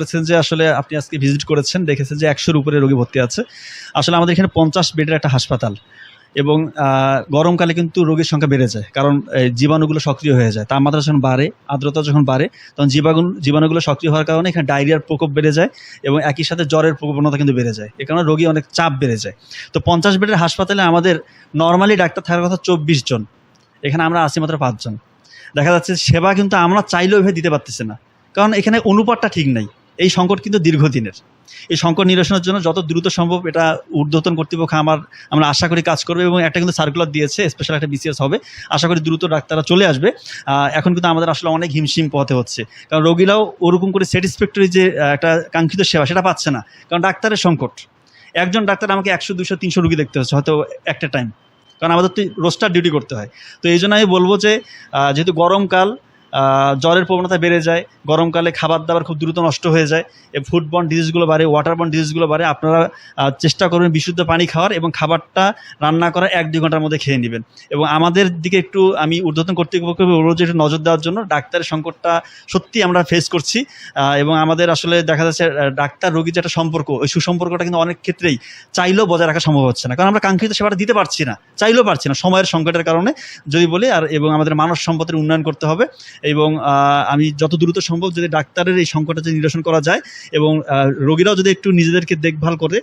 বলেছেন যে আসলে আপনি আজকে ভিজিট করেছেন, দেখেছেন যে একশোর উপরে রোগী ভর্তি আছে। আসলে আমাদের এখানে পঞ্চাশ বেডের একটা হাসপাতাল এবং গরমকালে কিন্তু রোগীর সংখ্যা বেড়ে যায়। কারণ জীবাণুগুলো সক্রিয় হয়ে যায়। তাপমাত্রা যখন বাড়ে, আর্দ্রতা যখন বাড়ে, তখন জীবাণু জীবাণুগুলো সক্রিয় হওয়ার কারণে এখানে ডায়রিয়ার প্রকোপ বেড়ে যায় এবং একই সাথে জ্বরের প্রবণতা কিন্তু বেড়ে যায়। এ কারণে রোগী অনেক চাপ বেড়ে যায়। তো পঞ্চাশ বেডের হাসপাতালে আমাদের নর্মালি ডাক্তার থাকার কথা চব্বিশ জন। এখানে আমরা আছি মাত্র পাঁচজন। দেখা যাচ্ছে সেবা কিন্তু আমরা চাইলেও এভাবে দিতে পারতেছি না। কারণ এখানে অনুপাতটা ঠিক নাই। এই সংকট কিন্তু দীর্ঘদিনের। এই সংকট নিরসনের জন্য যত দ্রুত সম্ভব এটা ঊর্ধ্বতন কর্তৃপক্ষ আমার, আমরা আশা করি কাজ করবে এবং একটা কিন্তু সার্কুলার দিয়েছে স্পেশাল একটা বিসিএস হবে। আশা করি দ্রুত ডাক্তাররা চলে আসবে। এখন কিন্তু আমাদের আসলে অনেক হিমশিম পথে হচ্ছে। কারণ রোগীরাও ওরকম করে স্যাটিসফ্যাক্টরি যে একটা কাঙ্ক্ষিত সেবা সেটা পাচ্ছে না। কারণ ডাক্তারের সংকট। একজন ডাক্তার আমাকে একশো দুশো তিনশো রুগী দেখতে হচ্ছে হয়তো একটা টাইম কারণ আমাদের তো রোস্টার ডিউটি করতে হয়। তো এই জন্য আমি বলব যে যেহেতু গরমকাল জ্বরের প্রবণতা বেড়ে যায়, গরমকালে খাবার দাবার খুব দ্রুত নষ্ট হয়ে যায় ফুডবর্ন ডিজিজগুলো বাড়ে ওয়াটারবর্ন ডিজিজগুলো বাড়ে, আপনারা চেষ্টা করবেন বিশুদ্ধ পানি খাওয়ার এবং খাবারটা রান্না করার এক দুই ঘণ্টার মধ্যে খেয়ে নেবেন। এবং আমাদের দিকে একটু আমি ঊর্ধ্বতন কর্তৃপক্ষকে বলব যে একটু নজর দেওয়ার জন্য ডাক্তারের সংকটটা সত্যি আমরা ফেস করছি এবং আমাদের আসলে দেখা যাচ্ছে ডাক্তার রোগীর যে একটা সম্পর্ক, ওই সুসম্পর্কটা কিন্তু অনেক ক্ষেত্রেই চাইলেও বজায় রাখা সম্ভব হচ্ছে না। কারণ আমরা কাঙ্ক্ষিত সেবাটা দিতে পারছি না, চাইলেও পারছি না সময়ের সংকটের কারণে, যদি বলি, আর এবং আমাদের মানব সম্পদের উন্নয়ন করতে হবে এবং আমি যত দ্রুত সম্ভব যদি ডাক্তারের এই সংকটটা যদি নিরসন করা যায় এবং রোগীরাও যদি একটু নিজেদেরকে দেখভাল করে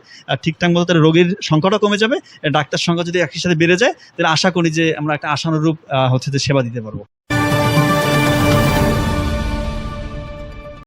ঠিকঠাক মতো তাহলে রোগীর সংখ্যাটা কমে যাবে, ডাক্তার সংখ্যা যদি একই সাথে বেড়ে যায়, তাহলে আশা করি যে আমরা একটা আশানুরূপ হচ্ছে যে সেবা দিতে পারব।